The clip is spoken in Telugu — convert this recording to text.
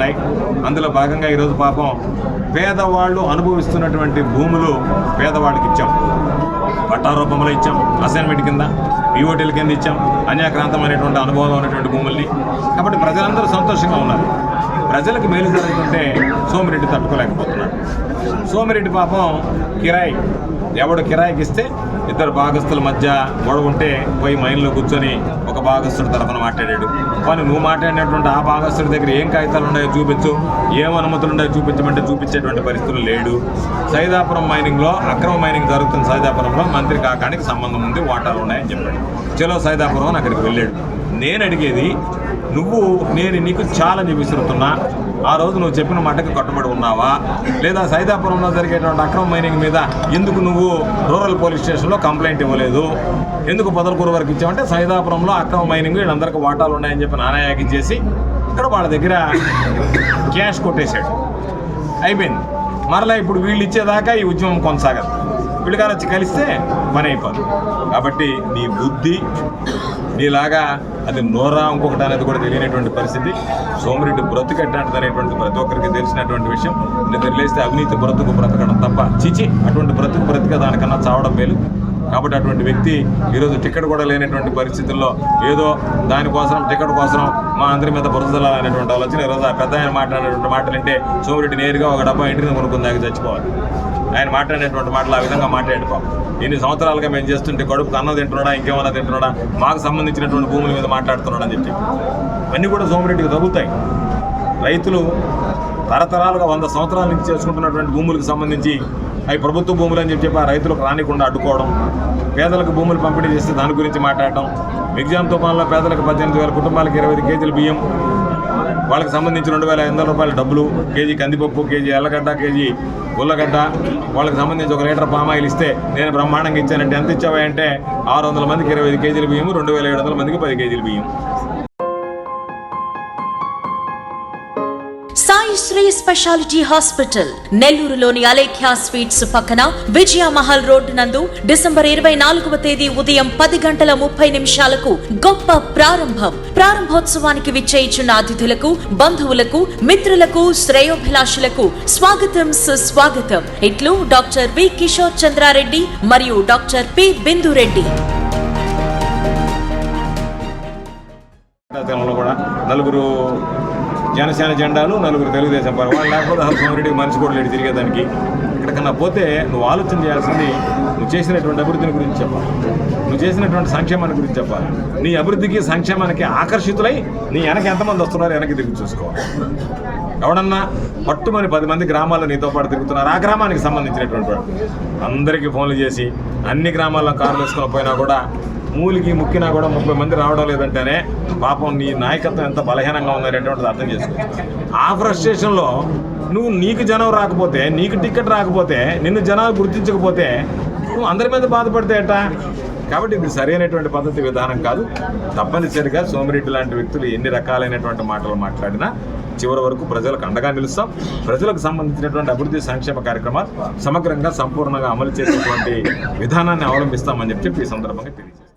ఉన్నాయి. అందులో భాగంగా ఈరోజు పాపం పేదవాళ్ళు అనుభవిస్తున్నటువంటి భూములు పేదవాళ్ళకి ఇచ్చాం. పట్టా రూపంలో ఇచ్చాం. అసైన్మెంట్ కింద పిఓటీల కింద ఇచ్చాం. అన్యాక్రాంతమైనటువంటి అనుభవం ఉన్నటువంటి భూముల్ని. కాబట్టి ప్రజలందరూ సంతోషంగా ఉన్నారు. ప్రజలకు మేలు జరుగుతుంటే సోమిరెడ్డి తట్టుకోలేకపోతున్నారు. సోమిరెడ్డి పాపం కిరాయి ఎవడు కిరాయికి ఇస్తే ఇద్దరు భాగస్తుల మధ్య గొడవ ఉంటే పోయి మైన్లో కూర్చొని ఒక భాగస్తుడి తరఫున మాట్లాడాడు. కానీ నువ్వు మాట్లాడినటువంటి ఆ భాగస్థుడి దగ్గర ఏం కాగితాలు ఉన్నాయో చూపించు. ఏం అనుమతులు ఉన్నాయో చూపించమంటే చూపించేటువంటి పరిస్థితులు లేడు. సైదాపురం మైనింగ్లో అక్రమ మైనింగ్ జరుగుతున్న సైదాపురంలో మంత్రి కాకానికి సంబంధం ఉంది వాటాలు ఉన్నాయని చెప్పాడు. చలో సైదాపురం అని అక్కడికి వెళ్ళాడు. నేను అడిగేది నువ్వు నేను నీకు ఛాలెంజ్ విసురుతున్నా ఆ రోజు నువ్వు చెప్పిన మాటకి కట్టుబడి ఉన్నావా? లేదా సైదాపురంలో జరిగేటువంటి అక్రమ మైనింగ్ మీద ఎందుకు నువ్వు రూరల్ పోలీస్ స్టేషన్లో కంప్లైంట్ ఇవ్వలేదు? ఎందుకు పొదలకూరు వరకు ఇచ్చావంటే సైదాపురంలో అక్రమ మైనింగ్ వీళ్ళందరికీ వాటాలు ఉన్నాయని చెప్పి నానాయాకి చేసి ఇక్కడ వాళ్ళ దగ్గర క్యాష్ కొట్టేశాడు. అయిపోయింది. మరలా ఇప్పుడు వీళ్ళు ఇచ్చేదాకా ఈ ఉద్యమం కొనసాగదు. వీళ్ళు గారు వచ్చి కలిస్తే పని అయిపోదు కాబట్టి నీ బుద్ధి నీలాగా అది నోరా ఇంకొకటి అనేది కూడా తెలియనటువంటి పరిస్థితి. సోమిరెడ్డి బ్రతుకట్టాంటిది అనేటువంటి ప్రతి ఒక్కరికి తెలిసినటువంటి విషయం. నిద్ర లేస్తే అవినీతి బ్రతుకు బ్రతకడం తప్ప చిచి అటువంటి బ్రతుకు బ్రతిక దానికన్నా చావడం మేలు. కాబట్టి అటువంటి వ్యక్తి ఈరోజు టికెట్ కూడా లేనటువంటి పరిస్థితుల్లో ఏదో దానికోసం టికెట్ కోసం మా అందరి మీద బురదలాలనేటువంటి ఆలోచన. ఈరోజు ఆ పెద్ద ఆయన మాట్లాడేటువంటి మాటలు అంటే సోమిరెడ్డి నేరుగా ఒక డబ్బా ఇంటిని కొనుక్కుందాక చచ్చిపోవాలి. ఆయన మాట్లాడేటువంటి మాటలు ఆ విధంగా మాట్లాడాడు ఇన్ని సంవత్సరాలుగా మేము చేస్తుంటే కడుపుకు అన్నం తింటున్నాడా ఇంకేమన్నా తింటున్నాడా మాకు సంబంధించినటువంటి భూముల మీద మాట్లాడుతున్నాడని చెప్పి. అన్నీ కూడా సోమిరెడ్డికి తగ్గుతాయి రైతులు తరతరాలుగా వంద సంవత్సరాల నుంచి చేసుకుంటున్నటువంటి భూములకు సంబంధించి అవి ప్రభుత్వ భూములు అని చెప్పి ఆ రైతులకు రానికుండా అడ్డుకోవడం పేదలకు భూములు పంపిణీ చేస్తే దాని గురించి మాట్లాడటం ఎగ్జామ్ తుఫాన్లో పేదలకు పద్దెనిమిది వేల కుటుంబాలకు ఇరవై ఐదు కేజీలు బియ్యం వాళ్ళకి సంబంధించి రెండు వేల ఐదు వందల రూపాయల డబ్బులు కేజీ కందిపప్పు కేజీ ఎల్లగడ్డ కేజీ ఉల్లగడ్డ వాళ్ళకి సంబంధించి ఒక లీటర్ పామాయిల్ ఇస్తే నేను బ్రహ్మాండంగా ఇచ్చానంటే ఎంత ఇచ్చావా అంటే ఆరు వందల మందికి ఇరవై ఐదు కేజీల బియ్యం రెండు వేల ఏడు వందల మందికి పది కేజీల బియ్యం. సాయి శ్రీ స్పెషాలిటీ హాస్పిటల్ నెల్లూరులోని అలేఖ్య స్వీట్స్ పక్కన విజయ మహల్ రోడ్డు నందు డిసెంబర్ ఇరవై నాలుగవ తేదీ ఉదయం పది గంటల ముప్పై నిమిషాలకు గొప్ప ప్రారంభం. ప్రారంభోత్సవానికి విచ్చేయిచున్న అతిథులకు బంధువులకు మిత్రులకు శ్రేయోభిలాషులకు స్వాగతం సుస్వాగతం. ఇట్లు డాక్టర్ వి కిషోర్ చంద్రారెడ్డి మరియు డాక్టర్ పి బిందురెడ్డి. కూడా నలుగురు జనసేన జెండాలు నలుగురు తెలుగుదేశం పార్టీ. వాళ్ళు లేకపోతే అసలు మనిషి కూడా లేడు తిరిగేదానికి. ఎక్కడికన్నా పోతే నువ్వు ఆలోచన చేయాల్సింది నువ్వు చేసినటువంటి అభివృద్ధిని గురించి చెప్పాలి. నువ్వు చేసినటువంటి సంక్షేమాన్ని గురించి చెప్పాలి. నీ అభివృద్ధికి సంక్షేమానికి ఆకర్షితులై నీ వెనక ఎంతమంది వస్తున్నారో వెనక్కి తిరిగి చూసుకోవాలి. ఎవడన్నా పట్టుమని పది మంది గ్రామాల్లో నీతో పాటు తిరుగుతున్నారు. ఆ గ్రామానికి సంబంధించినటువంటి వాడు అందరికీ ఫోన్లు చేసి అన్ని గ్రామాల్లో కార్లు వేసుకొని పోయినా కూడా మూలికి ముక్కినా కూడా ముప్పై మంది రావడం లేదంటేనే పాపం నీ నాయకత్వం ఎంత బలహీనంగా ఉందనేటువంటిది అర్థం చేసుకో. ఆ ఫ్రస్ట్రేషన్లో నువ్వు నీకు జనం రాకపోతే నీకు టికెట్ రాకపోతే నిన్ను జనాలు గుర్తించకపోతే నువ్వు అందరి మీద బాధపడితే ఎట్టా? కాబట్టి ఇది సరైనటువంటి పద్ధతి విధానం కాదు. తప్పనిసరిగా సోమిరెడ్డి లాంటి వ్యక్తులు ఎన్ని రకాలైనటువంటి మాటలు మాట్లాడినా చివరి వరకు ప్రజలకు అండగా నిలుస్తాం. ప్రజలకు సంబంధించినటువంటి అభివృద్ధి సంక్షేమ కార్యక్రమాలు సమగ్రంగా సంపూర్ణంగా అమలు చేసేటువంటి విధానాన్ని అవలంబిస్తామని చెప్పి ఈ సందర్భంగా తెలియజేస్తాం